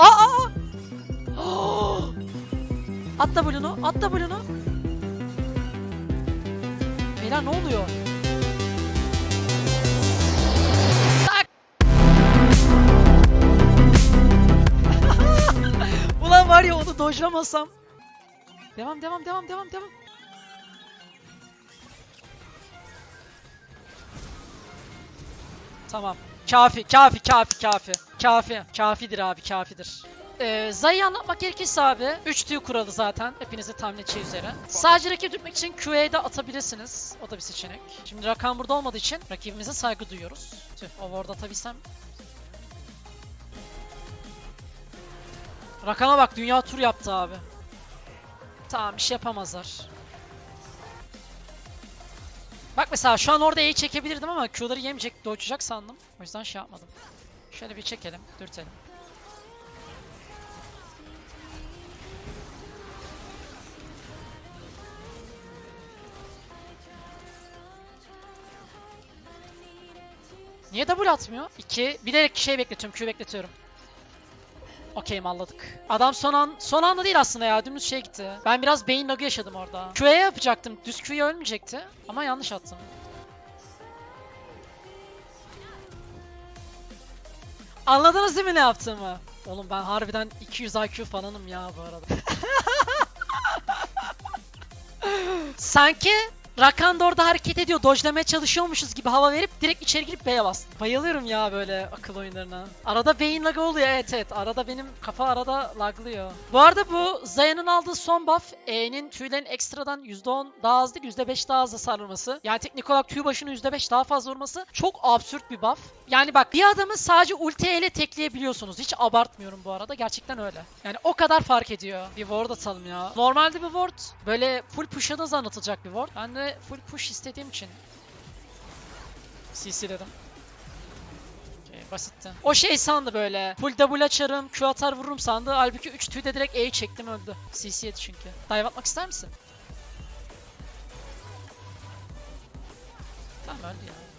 Aa! aa! aa! At Blue'nu, at Blue'nu. Beyler ne oluyor? Tak! Ulan var ya onu dojlamasam. Devam devam devam devam devam. Tamam. Kafi, kafi, kafi, kafi. Kafi, kafidir abi, kafidir. Ee, Zay'ı anlatmak gerekirse abi 3 tüy kuralı zaten hepinize tahmin edeceği üzere. Sadece rakip tutmak için QA'da atabilirsiniz. O da bir seçenek. Şimdi Rakan burada olmadığı için rakibimize saygı duyuyoruz. Tüh, o ward atabilsem. Rakan'a bak dünya tur yaptı abi. Tamam bir şey yapamazlar. Bak mesela şu an orada E'yi çekebilirdim ama Q'ları yemeyecek, dodge'acak sandım. O yüzden şey yapmadım. Şöyle bir çekelim, dürtelim. Niye double atmıyor? 2. Bilerek şey bekletiyorum, Q bekletiyorum. Okey malladık. Adam son an son anda değil aslında ya. Dümdüz şey gitti. Ben biraz beyin lagı yaşadım orada. Q'ye yapacaktım. Düz Q'ya ölmeyecekti. Ama yanlış attım. Anladınız değil mi ne yaptığımı? Oğlum ben harbiden 200 IQ falanım ya bu arada. Sanki Rakan da orada hareket ediyor, dojlamaya çalışıyormuşuz gibi hava verip direkt içeri girip B'ye bastım. Bayılıyorum ya böyle akıl oyunlarına. Arada beyin lagı oluyor evet evet. Arada benim kafa arada laglıyor. Bu arada bu Zaya'nın aldığı son buff E'nin tüylerin ekstradan %10 daha az değil %5 daha az hasar vurması. Yani teknik olarak tüy başına %5 daha fazla vurması çok absürt bir buff. Yani bak bir adamı sadece ulti ile tekleyebiliyorsunuz. Hiç abartmıyorum bu arada. Gerçekten öyle. Yani o kadar fark ediyor. Bir ward atalım ya. Normalde bir ward böyle full push'a da anlatılacak bir ward. Ben de full push istediğim için CC'ledim. Okey, basitti. O şey sandı böyle. Full double açarım, Q atar vururum sandı. Halbuki 3 tüyde direkt E'yi çektim öldü. CC yedi çünkü. Dive atmak ister misin? Tamam öldü ya.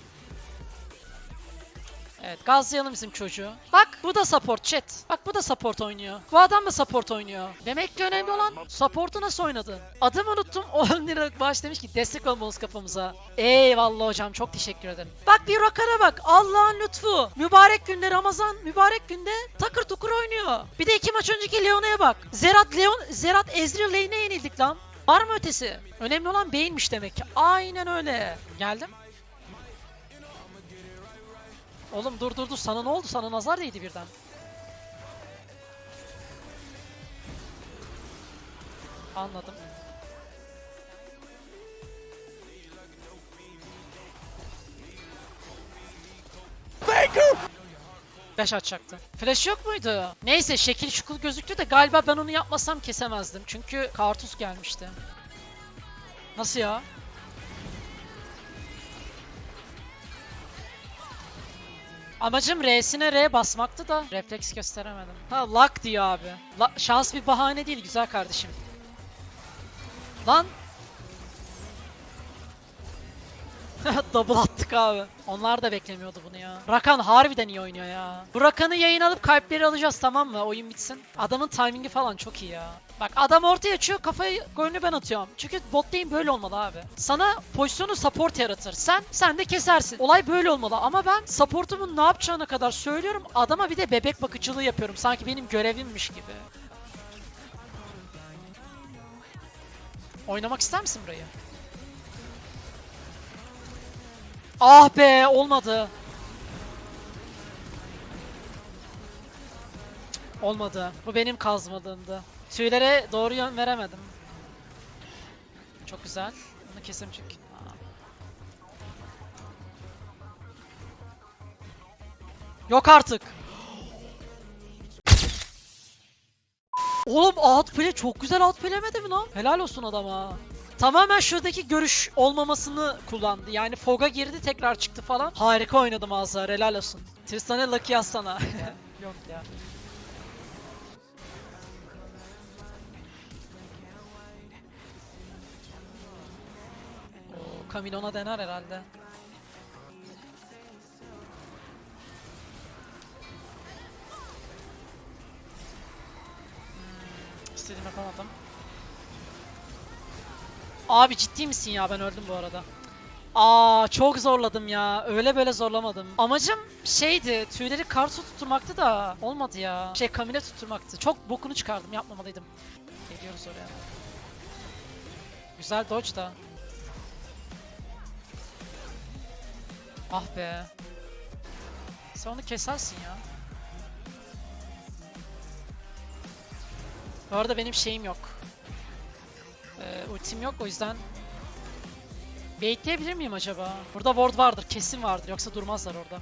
Evet gazlayalım bizim çocuğu. Bak bu da support chat. Bak bu da support oynuyor. Bu adam da support oynuyor. Demek ki önemli olan support'u nasıl oynadın? Adım unuttum 10 lira bağış demiş ki destek olmalısınız kapımıza. Eyvallah hocam çok teşekkür ederim. Bak bir rakara bak Allah'ın lütfu. Mübarek günde Ramazan mübarek günde takır tukur oynuyor. Bir de iki maç önceki Leona'ya bak. Zerat Leon Zerat Ezreal lane'e yenildik lan. Var mı ötesi? Önemli olan beyinmiş demek ki. Aynen öyle. Geldim. Oğlum dur dur dur sana ne oldu? Sana nazar değdi birden. Anladım. Flash açacaktı. Flash yok muydu? Neyse şekil şukul gözüktü de galiba ben onu yapmasam kesemezdim. Çünkü Kartus gelmişti. Nasıl ya? Amacım R'sine R basmaktı da refleks gösteremedim. Ha luck diyor abi. La- şans bir bahane değil güzel kardeşim. Lan. Double attık abi. Onlar da beklemiyordu bunu ya. Rakan harbiden iyi oynuyor ya. Bu Rakan'ı yayın alıp kalpleri alacağız tamam mı? Oyun bitsin. Adamın timingi falan çok iyi ya. Bak adam ortaya açıyor kafayı golünü ben atıyorum. Çünkü bot lane böyle olmalı abi. Sana pozisyonu support yaratır. Sen sen de kesersin. Olay böyle olmalı ama ben supportumun ne yapacağına kadar söylüyorum. Adama bir de bebek bakıcılığı yapıyorum. Sanki benim görevimmiş gibi. Oynamak ister misin burayı? Ah be olmadı. Olmadı. Bu benim kazmadığımdı. Tüylere doğru yön veremedim. Çok güzel. Bunu kesim çünkü. Yok artık. Oğlum outplay çok güzel outplaylemedi mi lan? Helal olsun adama. Tamamen şuradaki görüş olmamasını kullandı. Yani Fog'a girdi tekrar çıktı falan. Harika oynadım Azar helal olsun. Tristan'a Lucky yazsana. Yok ya. Oo, Camilon'a dener herhalde. İstediğim yapamadım. Abi ciddi misin ya ben öldüm bu arada. Aa çok zorladım ya. Öyle böyle zorlamadım. Amacım şeydi. Tüyleri karsu tutturmaktı da olmadı ya. Şey kamile tutturmaktı. Çok bokunu çıkardım. Yapmamalıydım. Geliyoruz oraya. Güzel dodge da. Ah be. Sen onu kesersin ya. Bu arada benim şeyim yok. Ee, ultim yok o yüzden Baitleyebilir miyim acaba? Burada ward vardır, kesin vardır. Yoksa durmazlar orada.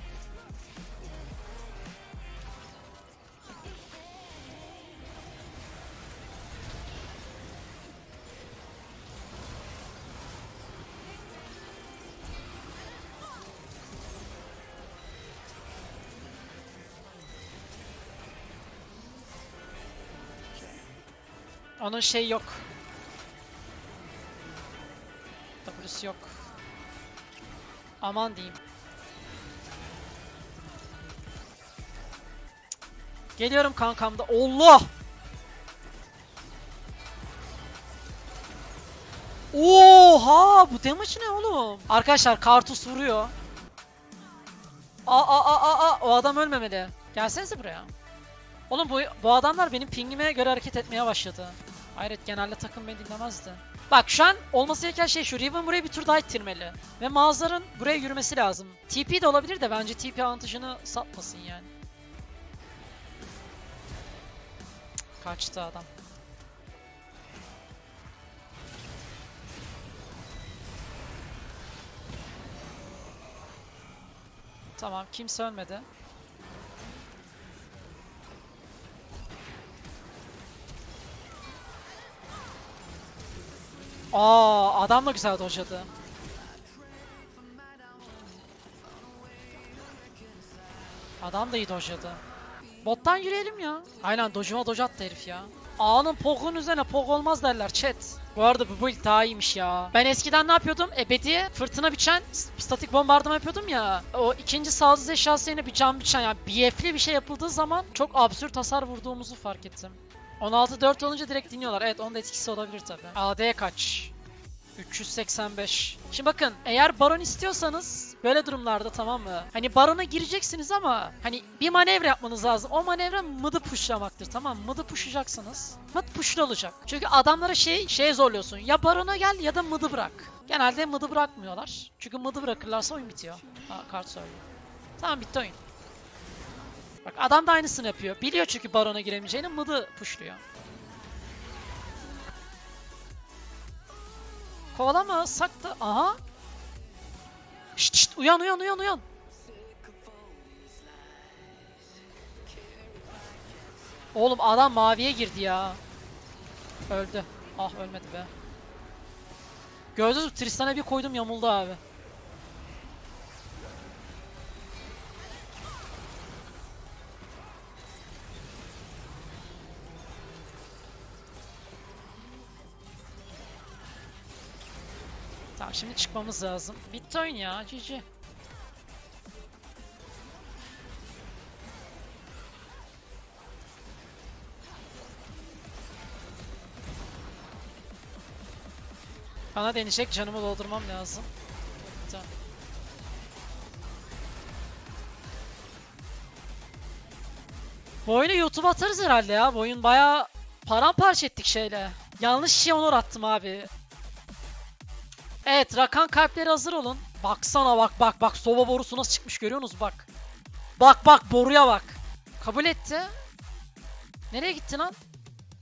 Onun şey yok. Yok. Aman diyeyim. Geliyorum kankamda. Allah! Oha! Bu damage ne oğlum? Arkadaşlar Kartus vuruyor. Aa aa aa aa o adam ölmemeli. Gelsenize buraya. Oğlum bu, bu adamlar benim pingime göre hareket etmeye başladı. Hayret genelde takım beni dinlemezdi. Bak şu an olması gereken şey şu. Riven buraya bir tur daha ittirmeli. Ve Mazhar'ın buraya yürümesi lazım. TP de olabilir de bence TP avantajını satmasın yani. Kaçtı adam. Tamam kimse ölmedi. Aa adam da güzel dojladı. Adam da iyi dojladı. Bottan yürüyelim ya. Aynen dojuma doj attı herif ya. A'nın pokun üzerine pok olmaz derler chat. Bu arada bu build daha iyiymiş ya. Ben eskiden ne yapıyordum? Ebediye fırtına biçen statik bombardıman yapıyordum ya. O ikinci saldız eşyası yerine bir cam biçen yani BF'li bir şey yapıldığı zaman çok absürt hasar vurduğumuzu fark ettim. 16-4 olunca direkt dinliyorlar. Evet onun da etkisi olabilir tabi. AD kaç? 385. Şimdi bakın eğer baron istiyorsanız böyle durumlarda tamam mı? Hani barona gireceksiniz ama hani bir manevra yapmanız lazım. O manevra mıdı pushlamaktır tamam mı? Mıdı pushlayacaksınız. Mıd pushlu olacak. Çünkü adamlara şey şeye zorluyorsun. Ya barona gel ya da mıdı bırak. Genelde mıdı bırakmıyorlar. Çünkü mıdı bırakırlarsa oyun bitiyor. Ha kart söylüyor. Tamam bitti oyun. Bak adam da aynısını yapıyor. Biliyor çünkü barona giremeyeceğini mıdı pushluyor. Kovalamasak da... Aha! Şşt şşt uyan uyan uyan uyan! Oğlum adam maviye girdi ya. Öldü. Ah ölmedi be. Gördünüz mü? Tristan'a bir koydum yamuldu abi. Şimdi çıkmamız lazım. Bitti oyun ya. GG. Bana deneyecek canımı doldurmam lazım. Tamam. Bu oyunu YouTube'a atarız herhalde ya. Bu oyun bayağı paramparça ettik şeyle. Yanlış şey onur attım abi. Evet rakan kalpleri hazır olun. Baksana bak bak bak sova borusu nasıl çıkmış görüyorsunuz bak. Bak bak boruya bak. Kabul etti. Nereye gitti lan?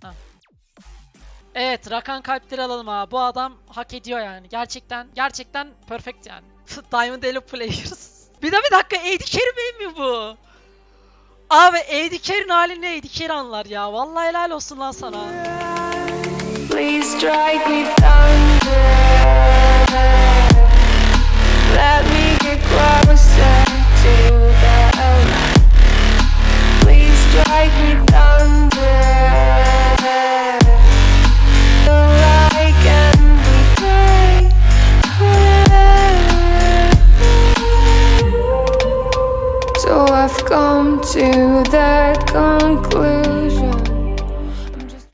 Ha. Evet rakan kalpleri alalım ha. Bu adam hak ediyor yani. Gerçekten gerçekten perfect yani. Diamond Elo Players. bir de bir dakika AD Carry mi bu? Abi AD Carry'nin hali ne? AD Carry anlar ya. Vallahi helal olsun lan sana. Please strike me thunder. Let me get closer to the